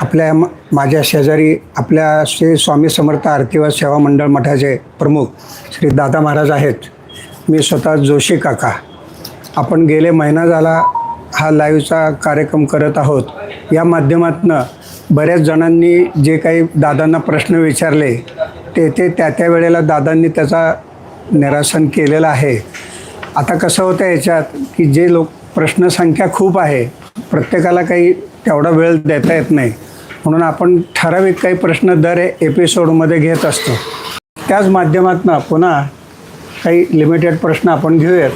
आपल्या म- माझ्या शेजारी आपल्या श्री स्वामी समर्थ आरती व सेवा मंडळ मठाचे प्रमुख श्री दादा महाराज आहेत. मी स्वतः जोशी काका. आपण गेले महिना झाला हा लाईव्हचा कार्यक्रम करत आहोत. या माध्यमातनं बऱ्याच जणांनी जे काही दादांना प्रश्न विचारले ते ते त्या त्या वेळेला दादांनी त्याचा निरासन केलेलं आहे. आता कसं होतं याच्यात की जे लोक प्रश्नसंख्या खूप आहे प्रत्येकाला काही तेवढा वेळ देता येत नाही. म्हणून आपण ठराविक काही प्रश्न दर एपिसोडमध्ये घेत असतो. त्याच माध्यमातून पुन्हा काही लिमिटेड प्रश्न आपण घेऊयात.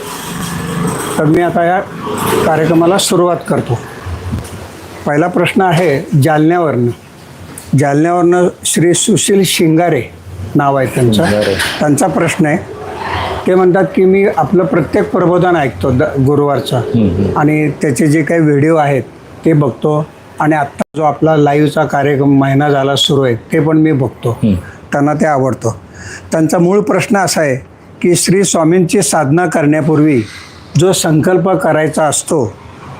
तर मी आता या कार्यक्रमाला सुरुवात करतो. पहिला प्रश्न आहे जालन्यावरनं. जालन्यावरनं श्री सुशील शिंगारे नाव आहे त्यांचं. त्यांचा प्रश्न आहे. ते म्हणतात की मी आपलं प्रत्येक प्रबोधन ऐकतो द गुरुवारचं. आणि त्याचे जे काही व्हिडिओ आहेत ते बघतो. आणि आत्ता जो आपला लाईव्हचा कार्यक्रम महिना झाला सुरू आहे ते पण मी बघतो. त्यांना ते आवडतो. त्यांचा मूळ प्रश्न असा आहे की श्री स्वामींची साधना करण्यापूर्वी जो संकल्प करायचा असतो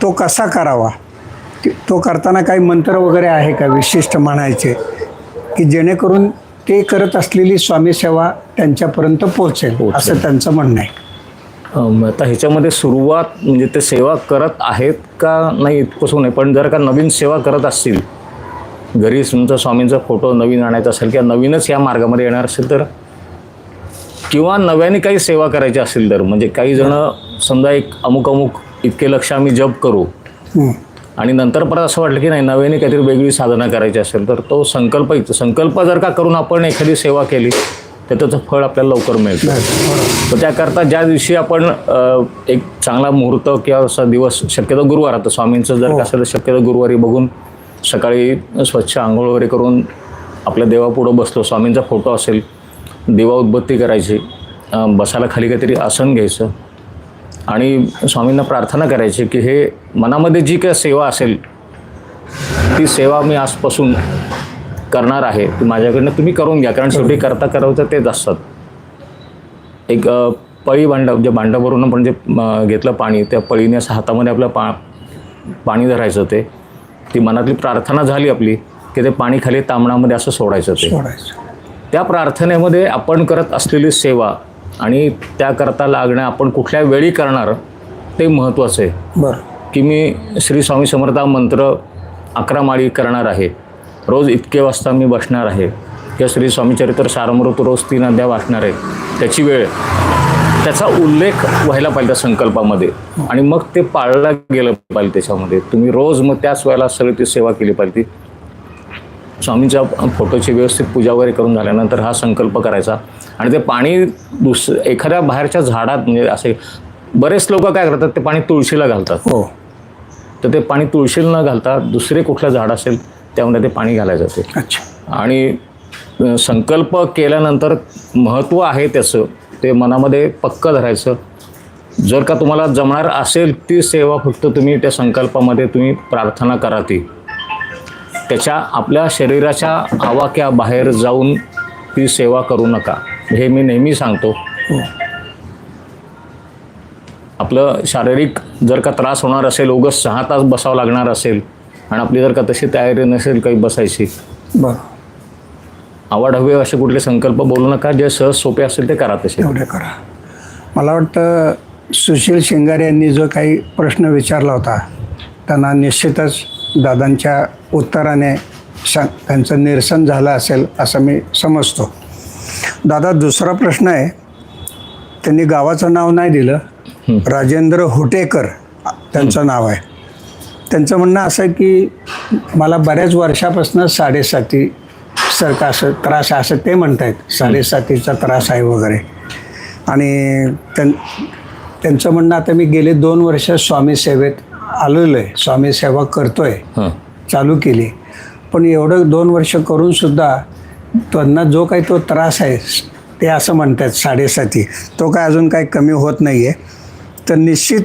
तो कसा करावा? तो करताना काही मंत्र वगैरे आहे का विशिष्ट म्हणायचे? की जेणेकरून ते करत असलेली स्वामी सेवा त्यांच्यापर्यंत पोहोचेल. असं त्यांचं म्हणणं आहे. आता ह्याच्यामध्ये सुरुवात म्हणजे ते सेवा करत आहेत का नाही इतकंच नाही पण जर का नवीन सेवा करत असतील घरी तुमचा स्वामींचा फोटो नवीन आणायचा असेल किंवा नवीनच या मार्गामध्ये येणार असेल तर किंवा नव्याने काही सेवा करायची असेल तर म्हणजे काही जण समजा एक अमुक अमुक इतके लक्ष आम्ही जप करू. आणि नंतर परत असं वाटलं की नाही नव्याने काहीतरी वेगळी साधना करायची असेल तर तो संकल्प संकल्प जर का करून आपण एखादी सेवा केली तर त्याचं फळ आपल्याला लवकर मिळतं. तर त्याकरता ज्या दिवशी आपण एक चांगला मुहूर्त किंवा असा दिवस शक्यतो गुरुवार आता स्वामींचं जर हो. असेल तर शक्यतो गुरुवारी बघून सकाळी स्वच्छ आंघोळ वगैरे करून आपल्या देवापुढं बसलो स्वामींचा फोटो असेल देवा उद्बत्ती करायची बसायला खाली काहीतरी आसन घ्यायचं आणि स्वामींना प्रार्थना करायची की हे मनामध्ये जी काही सेवा असेल ती सेवा मी आजपासून करणार आहे ती माझ्याकडनं तुम्ही करून घ्या कारण शेवटी करता करावं तेच असतात. एक पळी भांड जे भांडावरून आपण जे घेतलं पाणी त्या पळीने असं हातामध्ये आपलं पा पाणी धरायचं ते ती मनातली प्रार्थना झाली आपली की ते पाणी खाली तांबणामध्ये असं सोडायचं ते. त्या प्रार्थनेमध्ये आपण करत असलेली सेवा आणि त्याकरता लागणं आपण कुठल्या वेळी करणार ते महत्त्वाचं आहे. बरं. की मी श्री स्वामी समर्था मंत्र अकरा माळी करणार आहे. रोज इतके वाजता मी बसणार आहे. किंवा श्री स्वामी चरित्र सारमृत रोज तीन अध्याय वाचणार आहे. त्याची वेळ. त्याचा उल्लेख व्हायला पाहिजे त्या संकल्पामध्ये. आणि मग ते पाळलं गेलं पाहिजे त्याच्यामध्ये. तुम्ही रोज मग त्याच वेळेला सगळी ती सेवा केली पाहिजे. स्वामींच्या फोटोची व्यवस्थित पूजा वगैरे करून झाल्यानंतर हा संकल्प करायचा. आणि ते पाणी दुस एखाद्या बाहेरच्या झाडात म्हणजे असे बरेच लोक काय करतात ते पाणी तुळशीला घालतात. हो. तर ते पाणी तुळशीला न घालता दुसरे कुठलं झाड असेल त्यामध्ये ते पाणी घालायचं ते अच्छा. आणि संकल्प केल्यानंतर महत्त्व आहे त्याचं ते मनामध्ये पक्क धरायचं. जर का तुम्हाला जमणार असेल ती सेवा फक्त तुम्ही त्या संकल्पामध्ये तुम्ही प्रार्थना करा ती. त्याच्या आपल्या शरीराच्या आवाक्या बाहेर जाऊन ती सेवा करू नका. हे मी नेहमी सांगतो. आपलं शारीरिक जर का त्रास होणार असेल उगस सहा तास बसावं लागणार असेल आणि आपली जर का तशी तयारी नसेल काही बसायची बरं. आवड हवे असे कुठले संकल्प बोलू नका जे सहज सोपे असेल ते करा तसे. एवढे करा. मला वाटतं सुशील शिंगारे यांनी जो काही प्रश्न विचारला होता त्यांना निश्चितच दादांच्या उत्तराने श त्यांचं निरसन झालं असेल असं मी समजतो. दादा दुसरा प्रश्न आहे त्यांनी गावाचं नाव नाही दिलं. राजेंद्र हुटेकर त्यांचं नाव आहे. त्यांचं म्हणणं असं आहे की मला बऱ्याच वर्षापासून साडेसाती सारखा असं त्रास आहे असं ते म्हणत आहेत साडेसातीचा त्रास आहे वगैरे. आणि त्यां त्यांचं म्हणणं आता मी गेले दोन वर्ष स्वामी सेवेत आलेलो आहे. स्वामी सेवा करतोय. हां. चालू केली. पण एवढं दोन वर्ष करून सुद्धा त्यांना जो काही तो त्रास आहे ते असं म्हणतात साडेसाती. तो काय अजून काही कमी होत नाही आहे तर निश्चित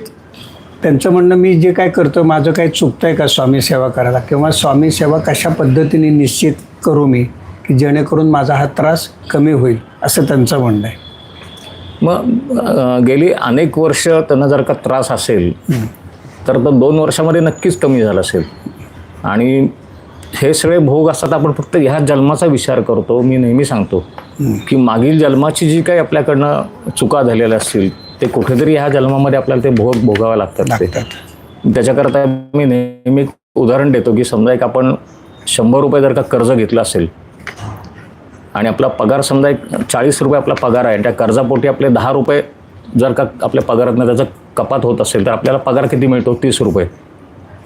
त्यांचं म्हणणं मी जे काय करतो माझं काही चुकतं आहे का स्वामी सेवा करायला? किंवा स्वामी सेवा कशा पद्धतीने निश्चित करू मी की जेणेकरून माझा हा त्रास कमी होईल असं त्यांचं म्हणणं आहे. मग गेली अनेक वर्ष त्यांना जर का त्रास असेल तर तो दोन वर्षामध्ये नक्कीच कमी झाला असेल. आणि हे सगळे भोग असतात आपण फक्त ह्या जन्माचा विचार करतो मी नेहमी सांगतो की मागील जन्माची जी काही आपल्याकडनं चुका झालेल्या असतील ते कुठेतरी ह्या जन्मामध्ये आपल्याला ते भोग भोगावे लागतात ते. त्याच्याकरता मी नेहमी उदाहरण देतो की समजा एक आपण शंभर रुपये जर का कर्ज घेतलं असेल आणि आपला पगार समजा एक चाळीस रुपये आपला पगार आहे त्या कर्जापोटी आपले दहा रुपये जर का आपल्या पगारातनं त्याचं कपात होत असेल तर आपल्याला पगार किती मिळतो? तीस रुपये.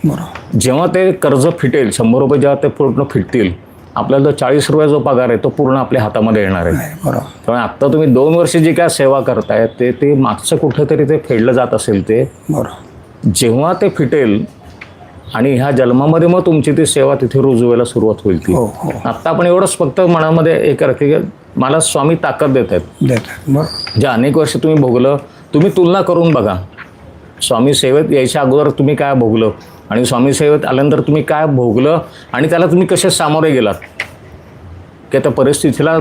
बरोबर. जेव्हा ते कर्ज फिटेल शंभर रुपये जेव्हा ते पूर्ण फिटतील आपल्याला जो चाळीस रुपये जो पगार आहे तो पूर्ण आपल्या हातामध्ये येणार आहे. नाही बरोबर. त्यामुळे आत्ता तुम्ही दोन वर्ष जी काय सेवा करताय ते ते मागचं कुठंतरी ते फेडलं जात असेल ते बरोबर. जेव्हा ते फिटेल आणि ह्या जन्मामध्ये मग तुमची ती सेवा तिथे रुजू व्हायला सुरुवात होईल ती. हो हो. आत्ता आपण एवढंच फक्त मनामध्ये हे करा की मला स्वामी ताकद देत आहेत. देतात बरोबर. जे अनेक वर्ष तुम्ही भोगलं तुम्ही तुलना करून बघा. स्वामी सेवेत यायच्या अगोदर तुम्ही काय भोगलं? आणि स्वामी सेवेत आल्यानंतर तुम्ही काय भोगलं आणि त्याला तुम्ही कसे सामोरे गेलात? की त्या परिस्थितीला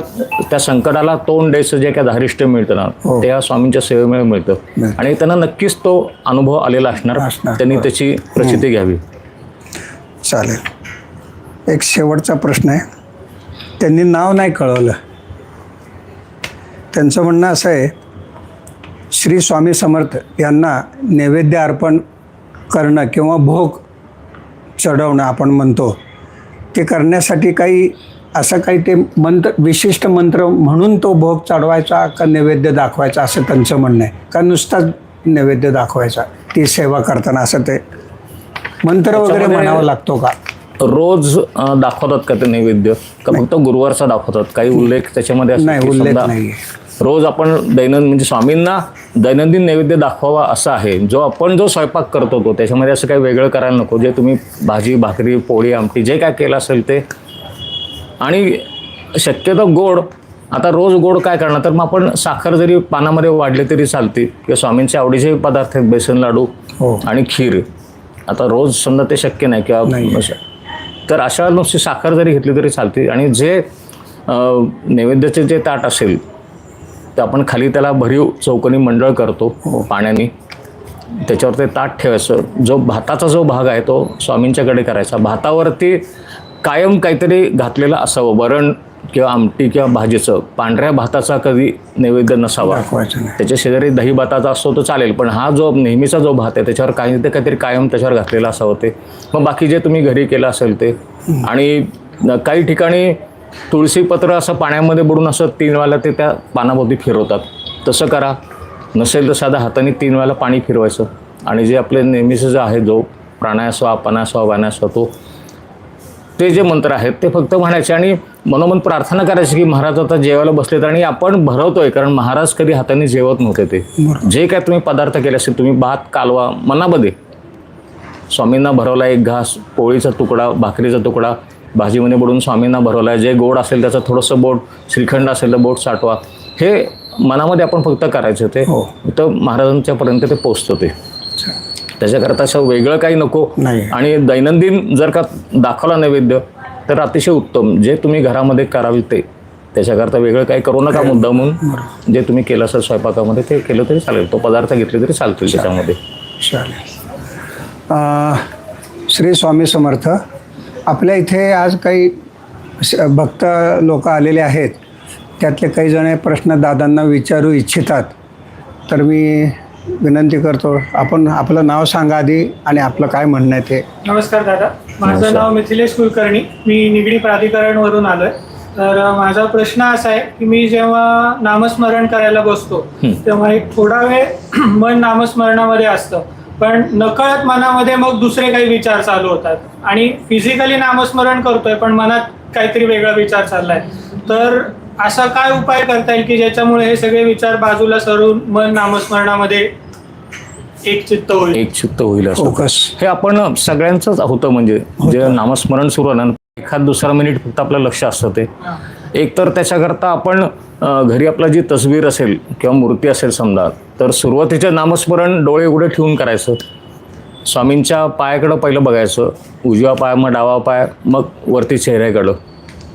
त्या संकटाला तोंड द्यायचं जे काय धारिष्ट्य मिळतं ना हो. ते या स्वामींच्या सेवेमुळे मिळतं. आणि त्यांना नक्कीच तो अनुभव आलेला असणार. त्यांनी त्याची प्रचिती घ्यावी. चालेल. एक शेवटचा प्रश्न आहे. त्यांनी नाव नाही कळवलं. त्यांचं म्हणणं असं आहे श्री स्वामी समर्थ यांना नैवेद्य अर्पण करणं किंवा भोग चढवणं आपण म्हणतो ते करण्यासाठी काही असं काही ते मंत्र विशिष्ट मंत्र म्हणून तो भोग चढवायचा का नैवेद्य दाखवायचा असं त्यांचं म्हणणं आहे. का नुसताच नैवेद्य दाखवायचा ती सेवा करताना असं ते मंत्र वगैरे म्हणावा लागतो का? रोज दाखवतात का ते नैवेद्य? का फक्त गुरुवारचा दाखवतात? काही उल्लेख त्याच्यामध्ये नाही उल्लेख नाही रोज आपण दैनंदिन म्हणजे स्वामींना दैनंदिन नैवेद्य दाखवावा असा आहे. जो आपण जो स्वयंपाक करतो तो त्याच्यामध्ये असं काही वेगळं करायला नको. जे तुम्ही भाजी भाकरी पोळी आमटी जे काय केलं असेल ते. आणि शक्यतो गोड आता रोज गोड काय करणार? तर मग आपण साखर जरी पानामध्ये वाढली तरी चालते. किंवा स्वामींचे आवडीचे पदार्थ आहेत बेसन लाडू हो. आणि खीर. आता रोज समजा ते शक्य नाही. किंवा तर अशा नुसती साखर जरी घेतली तरी चालते. आणि जे नैवेद्याचे जे ताट असेल ते आपण खाली त्याला भरीव चौकोनी मंडळ करतो पाण्याने. त्याच्यावर ते ताट ठेवायचं. जो भाताचा जो भाग आहे तो स्वामींच्याकडे करायचा. भातावरती कायम काहीतरी घातलेलं असावं. वरण किंवा आमटी किंवा भाजीचं. पांढऱ्या भाताचा कधी नैवेद्य नसावा. त्याच्या शेजारी दही भाताचा असतो तो चालेल. पण हा जो नेहमीचा जो भात आहे त्याच्यावर काही ते काहीतरी कायम त्याच्यावर घातलेलं असावं ते. मग बाकी जे तुम्ही घरी केलं असेल ते. आणि काही ठिकाणी तुळशी पत्र असं पाण्यामध्ये बुडून असं तीन वेळेला ते त्या पानाभोवती फिरवतात. तसं करा. नसेल तर साधा हाताने तीन वेळेला पाणी फिरवायचं. आणि जे आपले नेहमीचं जे आहे जो प्राणायासवा अपानासवा वानासवा तो ते जे मंत्र आहेत ते फक्त म्हणायचे आणि मनोमन प्रार्थना करायची की महाराज आता जेवायला बसलेत आणि आपण भरवतोय. कारण महाराज कधी हाताने जेवत नव्हते ते. जे काय तुम्ही पदार्थ केले असेल तुम्ही भात कालवा मनामध्ये. स्वामींना भरवला एक घास पोळीचा तुकडा भाकरीचा तुकडा भाजीमध्ये बुडून स्वामींना भरवला जे गोड असेल त्याचं थोडंसं बोट श्रीखंड असेल तर बोट साठवा. हे मनामध्ये आपण फक्त करायचं ते हो. तर महाराजांच्यापर्यंत ते पोचतं ते. त्याच्याकरता असं वेगळं काही नको. नाही. आणि दैनंदिन जर का दाखवला नैवेद्य तर अतिशय उत्तम. जे तुम्ही घरामध्ये कराल ते. त्याच्याकरता वेगळं काही करू नका मुद्दा म्हणून जे तुम्ही केलं असेल स्वयंपाकामध्ये ते केलं तरी चालेल. तो पदार्थ घेतले तरी चालतील त्याच्यामध्ये. चालेल. अं, श्री स्वामी समर्थ. आपल्या इथे आज काही भक्त लोक आलेले आहेत. त्यातले काही जण प्रश्न दादांना विचारू इच्छितात. तर मी विनंती करतो आपण आपलं नाव सांगा आधी आणि आपलं काय म्हणणं आहे ते. नमस्कार दादा. माझं. नाव मिथिलेश कुलकर्णी. मी निगडी प्राधिकरणवरून आलोय. तर अ, माझा प्रश्न असा आहे की मी जेव्हा नामस्मरण करायला बसतो. तेव्हा एक थोडा वेळ मन नामस्मरणामध्ये असतं. पण नकळत मनामध्ये मग दुसरे काही विचार चालू होतात. आणि फिजिकली नामस्मरण करतोय पण मनात काहीतरी वेगळा विचार चाललाय. तर असा काय उपाय करता येईल की ज्याच्यामुळे हे सगळे विचार बाजूला सरून मन नामस्मरणामध्ये एक चित्त होईल? एक चित्त होईल असं फोकस. हे आपण सगळ्यांचंच होतं म्हणजे जे नामस्मरण सुरू आहे ना एखाद दुसरा मिनिट फक्त आपलं लक्ष असतं ते. तर त्याच्याकरता आपण घरी आपला जी तस्वीर असेल किंवा मूर्ती असेल समजा तर सुरुवातीचे नामस्मरण डोळे उघडे ठेवून करायचं. स्वामींच्या पायाकडं पहिलं बघायचं उजव्या पाय मग डावा पाय मग वरती चेहऱ्याकडं.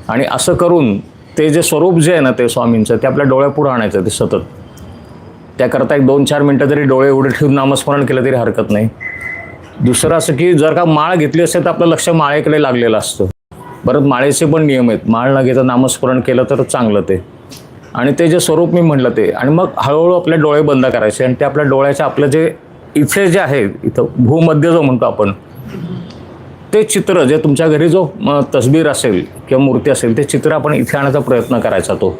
आणि असं करून ते जे स्वरूप जे आहे ना ते स्वामींचं ते आपल्या डोळ्यापुढं आणायचं ते सतत. त्याकरता एक दोन चार मिनटं जरी डोळे उघडे ठेवून नामस्मरण केलं तरी हरकत नाही. दुसरं असं की जर का माळ घेतली असेल तर आपलं लक्ष माळेकडे लागलेलं असतं. परत माळेचे पण नियम आहेत. माळ न घेता नामस्मरण केलं तर चांगलं ते. आणि ते जे स्वरूप मी म्हटलं ते. आणि मग हळूहळू आपले डोळे बंद करायचे. आणि ते आपल्या डोळ्याच्या आपलं जे इथे जे आहे इथं भूमध्य जो म्हणतो आपण ते चित्र जे तुमच्या घरी जो म, तसबीर असेल किंवा मूर्ती असेल ते चित्र आपण इथे आणायचा प्रयत्न करायचा तो.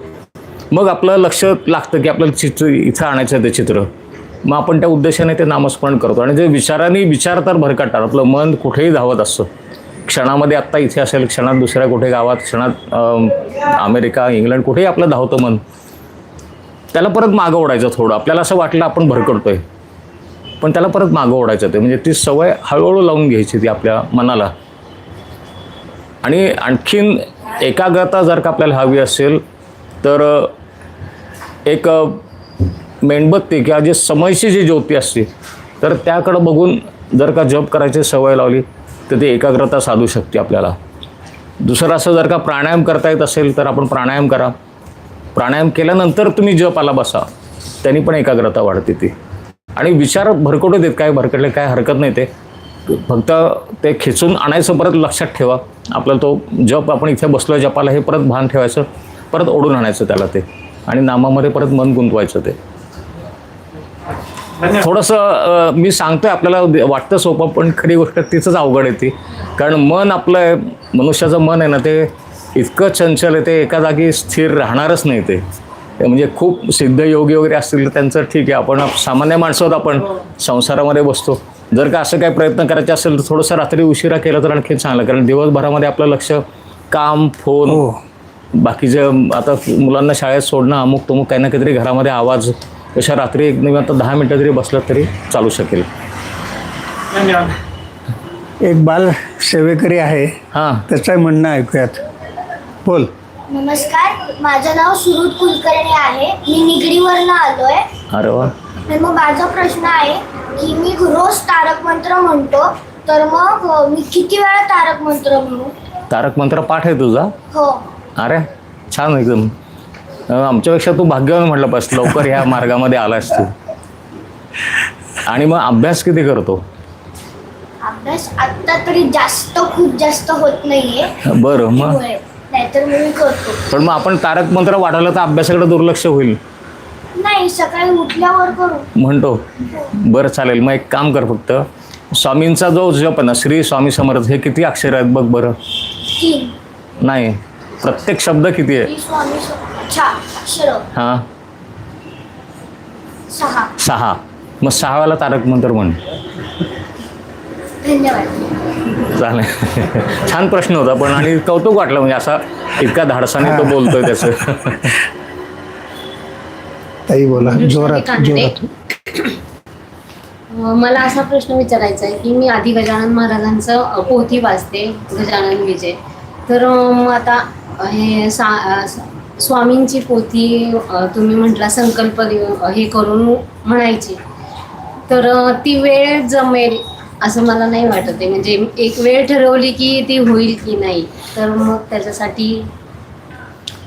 मग आपलं लक्ष लागतं की आपल्याला चित्र इथं आणायचं आहे ते चित्र. मग आपण त्या उद्देशाने ते नामस्मरण करतो. आणि जे विचारांनी विचार तर भरकटतात. आपलं मन कुठेही धावत असतं. क्षणामध्ये आत्ता इथे असेल क्षणात दुसऱ्या कुठे गावात क्षणात अमेरिका इंग्लंड कुठेही आपलं धावतं मन. त्याला परत मागं ओढायचं थोडं. आपल्याला असं वाटलं आपण भरकडतोय पण त्याला परत मागं ओढायचं ते. म्हणजे ती सवय हळूहळू लावून घ्यायची ती आपल्या मनाला. आणि आणखीन एकाग्रता जर का आपल्याला हवी असेल तर एक मेणबत्ती किंवा जे समयची जी ज्योती असते तर त्याकडं बघून जर का जप करायची सवय लावली तर ती एकाग्रता साधू शकते आपल्याला. दुसरं असं जर का प्राणायाम करता येत असेल तर आपण प्राणायाम करा. प्राणायाम केल्यानंतर तुम्ही जपाला बसा. त्यांनी पण एकाग्रता वाढते ती. आणि विचार भरकटू देत काय भरकटले काय हरकत नाही ते. फक्त ते खेचून आणायचं परत लक्षात ठेवा. आपला तो जप आपण इथे बसलो जपाला हे परत भान ठेवायचं परत ओढून आणायचं त्याला ते. आणि नामामध्ये परत मन गुंतवायचं ते. थोडंसं मी सांगतोय आपल्याला वाटतं सोपं पण खरी गोष्ट तिचंच अवघड आहे ती. कारण मन आपलं आहे, मनुष्याचं मन आहे ना ते इतकं चंचल आहे ते एका जागी स्थिर राहणारच नाही ते. म्हणजे खूप सिद्ध योगी वगैरे असतील तर त्यांचं ठीक आहे. आपण सामान्य माणसं आपण संसारामध्ये बसतो. जर का असं काही प्रयत्न करायचे असेल तर थोडंसं रात्री उशिरा केलं तर आणखी चांगलं. कारण दिवसभरामध्ये आपलं लक्ष काम फोन हो. बाकीचे आता मुलांना शाळेत सोडणं अमुक तमुक काही ना काहीतरी घरामध्ये आवाज तशा रात्री एक निमित्त दहा मिनटं जरी बसलं तरी चालू शकेल. एक बाल सेवेकरी आहे. हां. त्याचं म्हणणं ऐकूयात. बोल. नमस्कार. माझं नाव सुरुत कुलकर्णी आहे. मी निगडीवरनं आलोय. अरे वा. मग माझा प्रश्न आहे की मी रोज तारक मंत्र म्हणतो तर मग मी किती वेळा तारक मंत्र म्हणू? तारक मंत्र पाठ आहे तुझा? हो. अरे छान एकदम. आमच्यापेक्षा तू भाग्यवान म्हटलं पाहिजे लवकर ह्या मार्गामध्ये आलास तू. आणि मग अभ्यास किती करतो? अभ्यास आत्ता तरी जास्त खूप जास्त होत नाहीये. बरं मग. नाहीतर मी करतो. पण मग आपण तारक मंत्र वाढवलं तर अभ्यासाकडे दुर्लक्ष होईल. नाही सकाळी उठल्यावर करू. म्हणतो. बरं चालेल मग एक काम कर फक्त. स्वामींचा जो जप ना श्री स्वामी समर्थ हे किती अक्षर आहेत बघ बरं? नाही प्रत्येक शब्द किती आहे? हां. सहा. सहा. मग सहावाला तारक मंत्र म्हण. धन्यवाद. चालेल. छान प्रश्न होता पण आणि कौतुक वाटलं म्हणजे असा इतका धाडसाने तो बोलतोय त्याचं. ताई बोला जोरात. जोरात. मला असा प्रश्न विचारायचा आहे की मी आधी गजानन महाराजांचं पोथी वाचते गजानन विजय. तर आता हे स- स्वामींची पोथी तुम्ही म्हटला संकल्प हे करून म्हणायची. तर ती वेळ जमेल असं मला नाही वाटत आहे. म्हणजे एक वेळ ठरवली की ती होईल की नाही तर मग त्याच्यासाठी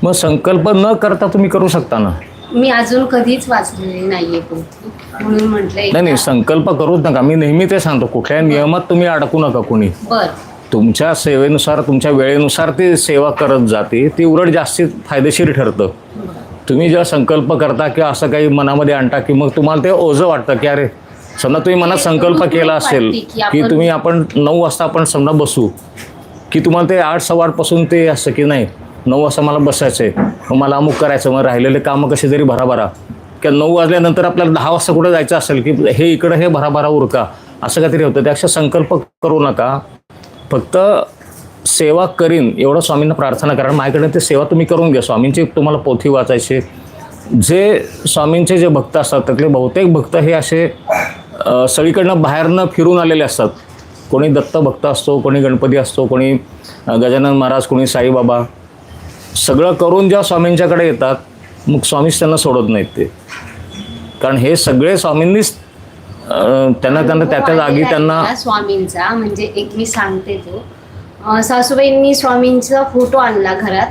मग संकल्प न करता तुम्ही करू शकता ना? मी अजून कधीच वाचलेली नाहीये पोथी. म्हणून म्हटलंय नाही नाही संकल्प करूच नका. मी नेहमी ते सांगतो कुठल्याही नियमात तुम्ही अडकू नका कोणी. बर. तुमच्या सेवेनुसार तुमच्या वेळेनुसार ती सेवा करत जाते ती उलट जास्ती फायदेशीर ठरतं. तुम्ही जेव्हा संकल्प करता किंवा असं काही मनामध्ये आणता की मग तुम्हाला ते ओझं वाटतं की अरे समजा तुम्ही मनात संकल्प केला असेल की तुम्ही आपण नऊ वाजता आपण समजा बसू की तुम्हाला ते आठ सव्वा आठपासून ते असं की नाही नऊ वाजता मला बसायचं आहे मग मला अमुक करायचं मग राहिलेले कामं कसे तरी भराभरा. किंवा नऊ वाजल्यानंतर आपल्याला दहा वाजता कुठं जायचं असेल की हे इकडं हे भराभरा उरका असं काहीतरी होतं. त्यापेक्षा संकल्प करू नका. फक्त सेवा करीन एवढं स्वामींना प्रार्थना करा. माझ्याकडे ते सेवा तुम्ही करून घ्या. स्वामींची तुम्हाला पोथी वाचायची. जे स्वामींचे जे भक्त असतात त्यातले बहुतेक भक्त हे असे सगळीकडनं बाहेरनं फिरून आलेले असतात. कोणी दत्त भक्त असतो कोणी गणपती असतो कोणी गजानन महाराज कोणी साईबाबा. सगळं करून जेव्हा स्वामींच्याकडे येतात मग स्वामीच त्यांना सोडत नाहीत ते. कारण हे सगळे स्वामींनीच त्यांना त्यांना त्या त्या जागी त्यांना स्वामींचा म्हणजे एक मी सांगते तो. अं, सासूबाईंनी स्वामींचा फोटो आणला घरात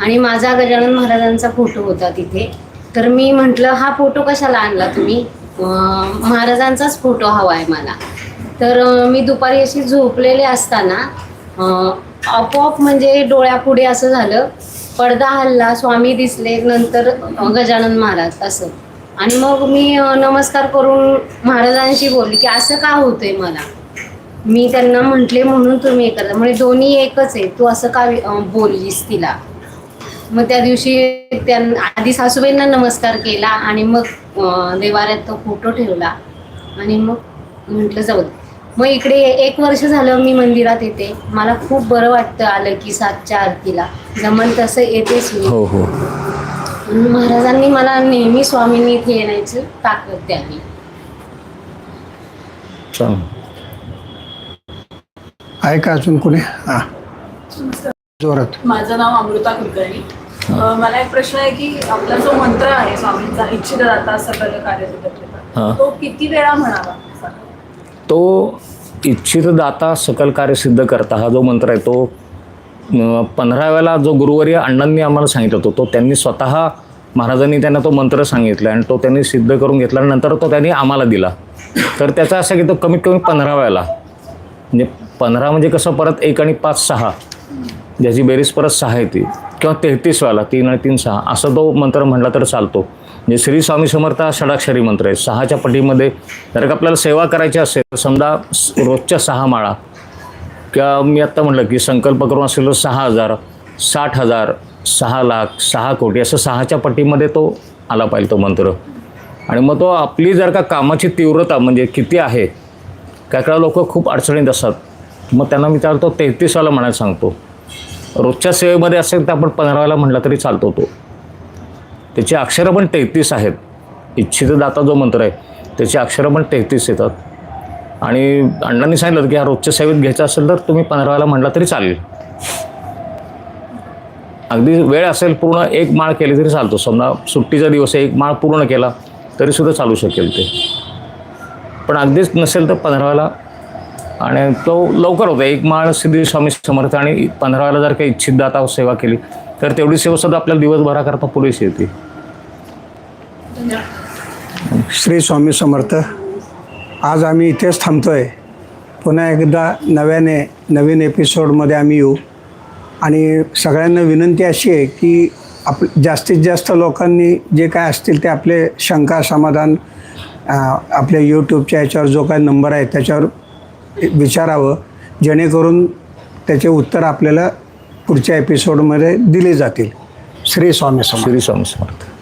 आणि माझा गजानन महाराजांचा फोटो होता तिथे. तर मी म्हटलं हा फोटो कशाला आणला तुम्ही? अं, महाराजांचाच फोटो हवा आहे मला. तर अं, मी दुपारी अशी झोपलेले असताना अं, आपोआप म्हणजे डोळ्यापुढे असं झालं पडदा हल्ला स्वामी दिसले नंतर अ, गजानन महाराज असं. आणि मग मी नमस्कार करून महाराजांशी बोलली की असं का होतंय मला? मी त्यांना म्हटले म्हणून तुम्ही हे म्हणजे दोन्ही एकच आहे. तू असं का बोललीस तिला? मग त्या दिवशी त्यांना आधी सासूबाईंना नमस्कार केला आणि मग देवाऱ्यात तो फोटो ठेवला. आणि मग म्हटलं जाऊ मग इकडे एक वर्ष झालं मी मंदिरात येते. मला खूप बरं वाटतं आलं की सातच्या आरतीला. जमन तसं येतेच मी. हो हो. महाराजांनी मला नेहमी स्वामींनी इथे येण्याची ताकद द्यावी. आहे का अजून कुणी? हां. जोरात. माझं नाव अमृता कुलकर्णी. मला एक प्रश्न आहे की आपला जो मंत्र आहे स्वामींचा इच्छित दाता सकल कार्य हा. तो किती वेळा म्हणावा? तो इच्छित दाता सकल कार्य सिद्ध करता हा जो मंत्र आहे तो पंधराव्याला जो गुरुवर्य अण्णांनी आम्हाला सांगितलं होतं तो त्यांनी स्वतः महाराजांनी त्यांना तो मंत्र सांगितला आणि तो त्यांनी सिद्ध करून घेतल्यानंतर तो त्यांनी आम्हाला दिला. तर त्याचा असं की तो कमीत कमी पंधराव्याला म्हणजे पंधरा म्हणजे कसं परत एक आणि पाच सहा ज्याची बेरीज परत सहा येते किंवा तेहतीसवाला तीन आणि तीन सहा असं तो मंत्र म्हटला तर चालतो. म्हणजे श्री स्वामी समर्थ हा षडाक्षरी मंत्र आहे. सहाच्या पटीमध्ये जर का आपल्याला सेवा करायची असेल तर समजा रोजच्या सहा माळा किंवा मी आत्ता म्हटलं की संकल्प करून असेल तर सहा हजार साठ हजार सहा लाख सहा कोटी असं सहाच्या पटीमध्ये तो आला पाहिजे तो मंत्र. आणि मग तो आपली जर का कामाची तीव्रता म्हणजे किती आहे काय काय लोक खूप अडचणीत असतात. मग त्यांना मी चालतो तेहतीसवाला म्हणायला सांगतो. रोजच्या सेवेमध्ये असेल तर आपण पंधरावाला म्हटलं तरी चालतो तो. त्याची अक्षरं पण तेहतीस आहेत. इच्छित दाता जो मंत्र आहे त्याची अक्षरं पण तेहतीस येतात. आणि अण्णांनी सांगितलं की हा रोजच्या सेवेत घ्यायचा असेल तर तुम्ही पंधरावाला म्हटला तरी चालेल. अगदी वेळ असेल पूर्ण एक माळ केली तरी चालतो. समजा सुट्टीचा दिवस आहे एक माळ पूर्ण केला तरी सुद्धा चालू शकेल ते. पण अगदीच नसेल तर पंधराव्याला आणि तो लवकर होता. एक माळ सिद्धी स्वामी समर्थ आणि पंधरावाला जर काही इच्छित दाता सेवा केली तर तेवढी सेवा सुद्धा आपल्याला दिवसभराकरता पुरेशी येते. श्री स्वामी समर्थ. आज आम्ही इथेच थांबतोय. पुन्हा एकदा नव्याने नवीन एपिसोडमध्ये आम्ही येऊ. आणि सगळ्यांना विनंती अशी आहे की आप जास्तीत जास्त लोकांनी जे काय असतील ते आपले शंका समाधान आपल्या यूट्यूबच्या याच्यावर जो काय नंबर आहे त्याच्यावर विचारावं. जेणेकरून त्याचे उत्तर आपल्याला पुढच्या एपिसोडमध्ये दिले जातील. श्री स्वामी समर्थ. श्री स्वामी समर्थ.